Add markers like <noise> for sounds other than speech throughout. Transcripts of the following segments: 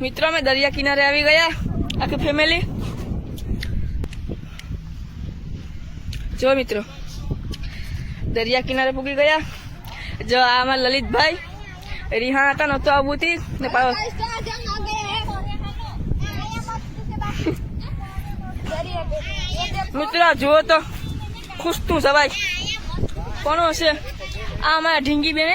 મિત્રો, અમે દરિયા કિનારે આવી ગયા, આખી ફેમિલી જો મિત્રો, દરિયા કિનારે પૂગી ગયા. જો આ અમારા લલિતભાઈ, રિહાણ હતા, નહોતો હતી ને મિત્રો જુઓ તો, ખુશ તું સવાય કોણ હશે? આ અમારા ઢીંગી બેન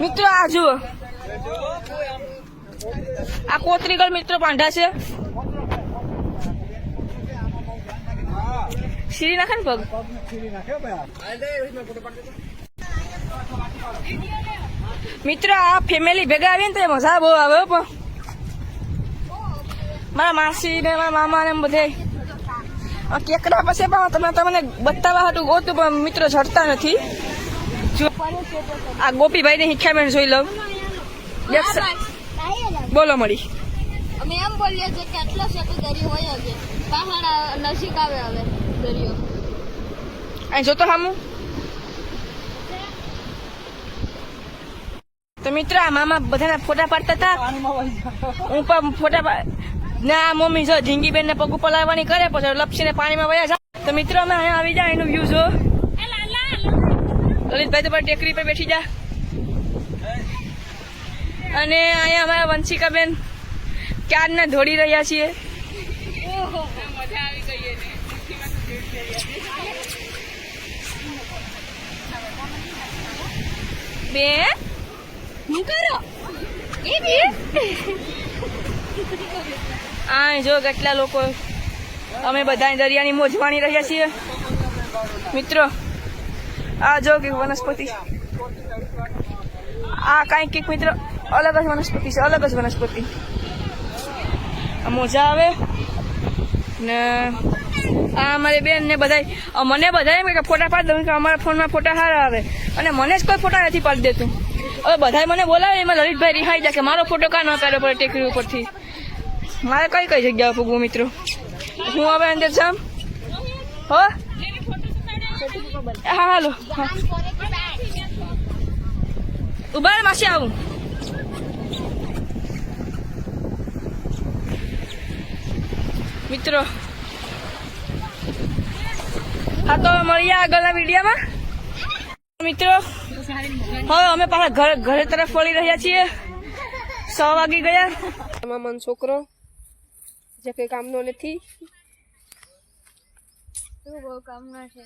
મિત્રો, આ જુઓ. આ કોતરીગળ મિત્રો પાંઢા છે. શીરી નાખે ને પગ? મિત્રો, આ ફેમિલી ભેગા આવીને તો મજા બહુ આવે પણ. મારા માસી ને મારા મામા ને બધે. કેકડા પછી પણ તમે તમને બતાવવા હતું ગોતું પણ મિત્રો ઝડતા નથી. આ ગોપીભાઈ ને હિખ્યાબેન જોઈ લઉં. બોલો મળી. અમે એમ બોલીએ છીએ કે આટલો સેતુ દરિયો હોય હવે પહાડ નજીક આવે હવે દરિયો. અહીં જોતો હામું. તો મિત્ર આ મામા બધાના ફોટા પાડતા હતા. હું પણ ફોટા ના મમ્મી જો ઢીંગી ને પગ ઉપર લાવવાની કરે પછી લપસીને પાણીમાં વયા જાય તો મિત્રો અમે અહીંયા આવી જાય એનું વ્યૂ જો. લલિતભાઈ તો પણ ટેકરી પર બેઠી જા. અને અહીંયા અમારા વંશિકાબેન ક્યારના ધોડી રહ્યા છીએ? બે હું કરો? એ બે આ જો કેટલા લોકો અમે બધા દરિયાની મોજ માણી રહ્યા છીએ. મિત્રો આ જો કે વનસ્પતિ. આ કાંઈક કંઈક મિત્ર અલગ જ વનસ્પતિ છે, અલગ જ વનસ્પતિ. મોજા આવે. ને આ અમારી બેન ને બધા મને બધા એમ કે ફોટા પાડી દઉં કે અમારા ફોનમાં ફોટા સારા આવે. અને મને જ કોઈ ફોટા નથી પાડી દેતું. હવે બધા મને બોલાવે એમાં લલિતભાઈ રિહાઈ જાય કે મારો ફોટો કાં ન પાડ્યો પડે ટેકરી ઉપરથી. મારે કઈ કઈ જગ્યાએ પૂગવું મિત્રો? હું હવે અંદર જામ હા? હાલો ઊભા માસી, આવું. મિત્રો. હા, તો મળીએ આગળના વિડીયોમાં. મિત્રો, હવે અમે પાછા ઘર, ઘરે તરફ વળી રહ્યા છીએ. છ વાગી ગયા. એમાં મન છોકરો, જે કઈ કામનો નથી શું બહુ કામના છે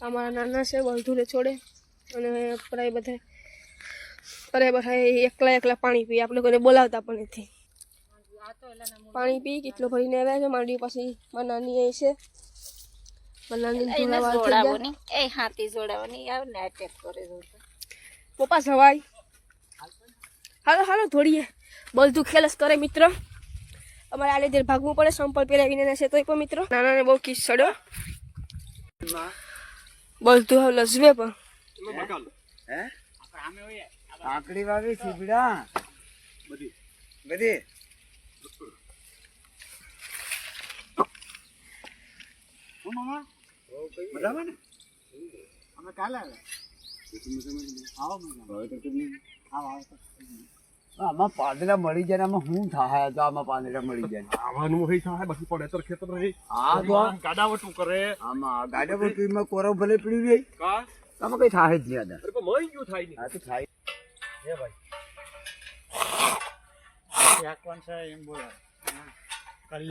અમારા નાના છે વલધુને છોડે. અને પરાય બધા પરાય બધા એકલા એકલા પાણી પીએ આપણે કોઈને બોલાવતા પણ નથી. પાણી પી કેટલો ભરીને આવ્યા છે માંડવી પછી મારા નાની છે. એ કરે પપ્પા સવાય હાલો હાલો થોડીએ બધું ખેલસ કરે મિત્ર. અમારે આ લીધે ભાગવું પડે સંપલ પહેરાવીને છે તોય પણ મિત્રો. નાનાને બહુ કિસ ચડ્યો બધું હવે લસવે પણ. કાકડી વાવી સીબડા બધી. બધી. મામા? મજામાં ને? અમે કાલે આવ્યા. આવો મજા હવે તો આવો આવો. આમાં પાંદડા મળી જાય આમાં શું થાય? તો આમાં પાંદડા મળી જાય આવવાનું હોય થાય બાકી પડે તો ખેતર રહે. હા તો ગાડાવટું કરે. આમાં ગાડાવટું માં કોરો ભલે પડી રહી. કા? આમાં કઈ થાય જ નહીં અરે પણ ગયું થાય નહીં. હા તો થાય. હે ભાઈ.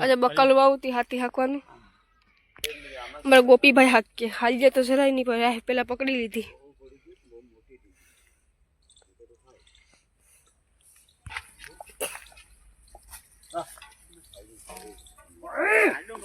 આજે બકલ આવતી હાથી હાંકવાનું. અમારા ગોપીભાઈ હાક. કે હાલ જાય તો જરાય નહીં પણ પેલા પકડી લીધી ગાંડો મોટો એને કોઈ વાવ નથી. એમાં હું થતું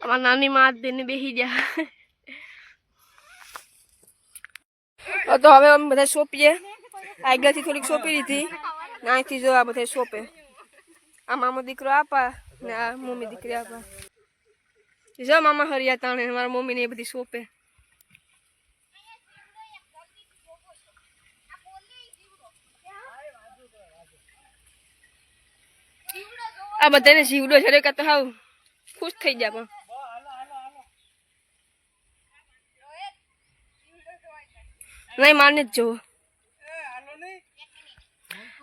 અમારા નાની માં હાથ বেহি ગયા તો હવે અમે બધા સોંપીએ આગળથી થોડીક સોંપી લીધી ને અહીંથી જો આ બધા સોંપે આ મામો દીકરો આપા ને આ મમ્મી દીકરી આપા જો મામા હરિયા તાણે મારા મમ્મીને એ બધી સોંપે આ બધાને જીવડો છે. કે તો હાવ ખુશ થઈ જાય પણ. નહીં માને જ જોવો.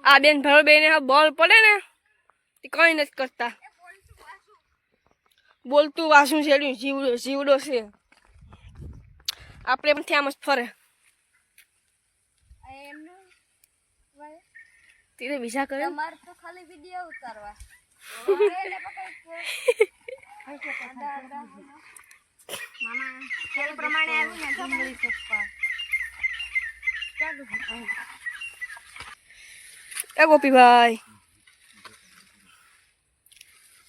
આ બેન ભરો બેન બોલ પડે ને. તે કઈ નથી કરતા. બોલતું વાસું છેડ્યું જીવડો જીવડો છે. આપણે પણ ત્યાં મસ્ત ફરે. તીરે બીજા કરે. તમારે તો ખાલી વીડિયો ઉતારવા. એ ગોપીભાઈ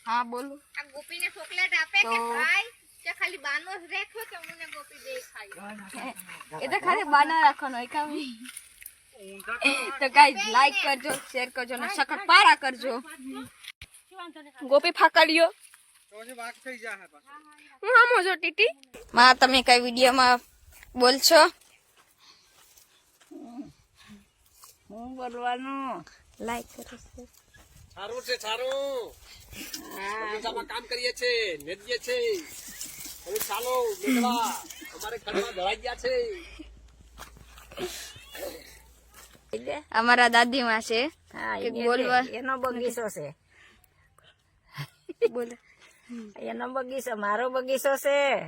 હા બોલો આ ગોપીને ચોકલેટ આપે કે ખાય કે ખાલી બાનો જ રાખ્યો કે મને ગોપી દે ખાય એ તો ખાલી બાનો રાખવાનો હોય કામ તો ગાઈઝ લાઈક કરજો શેર કરજો અને સખત પારા કરજો. ગોપી ફાકડ્યો. હું આમો છો ટીટી? માં તમે કઈ વિડીયોમાં બોલશો હું બોલવાનું? લાઈક કરો સારું છે સારું. બગીચામાં કામ કરીએ છે નેદીએ છે. હવે ચાલો મેળવા અમારે ઘરમાં ધરાઈ ગયા છે. અમારા દાદીમાં છે. બોલવા એનો બગીચો છે. બોલે. એનો બગીચો મારો બગીચો છે.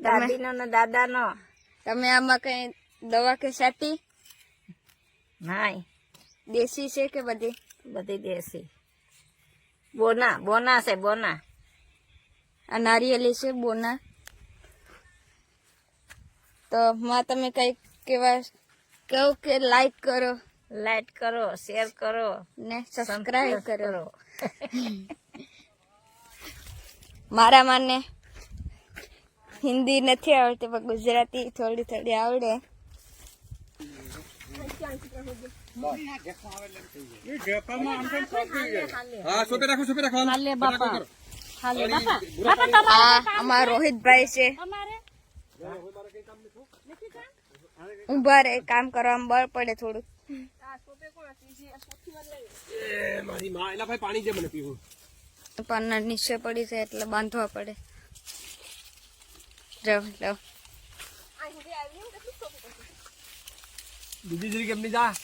દાદીનો ને દાદાનો. તમે આમાં કઈ દવા કે સાટી? નાય. દેશી છે કે બધી? બધી દેશી. બોના બોના છે બોના. આ નારિયેલી છે બોના. તો માં તમે કઈ કેવા કહું કે લાઈક કરો. લાઈક કરો શેર કરો. ને સબસ્ક્રાઇબ કરો. કરો. <laughs> મારા માને હિન્દી નથી આવડતી પણ ગુજરાતી થોડી થોડી આવડે. અમારા રોહિતભાઈ છે. ઊભા રહે કામ કરવામાં બળ પડે થોડું મારી માં એલા ભાઈ પાણી દે મને પીવું. પાના નીચે પડી છે એટલે બાંધવા પડે. જાઓ જાઓ. બીજી જરી કેમની જા?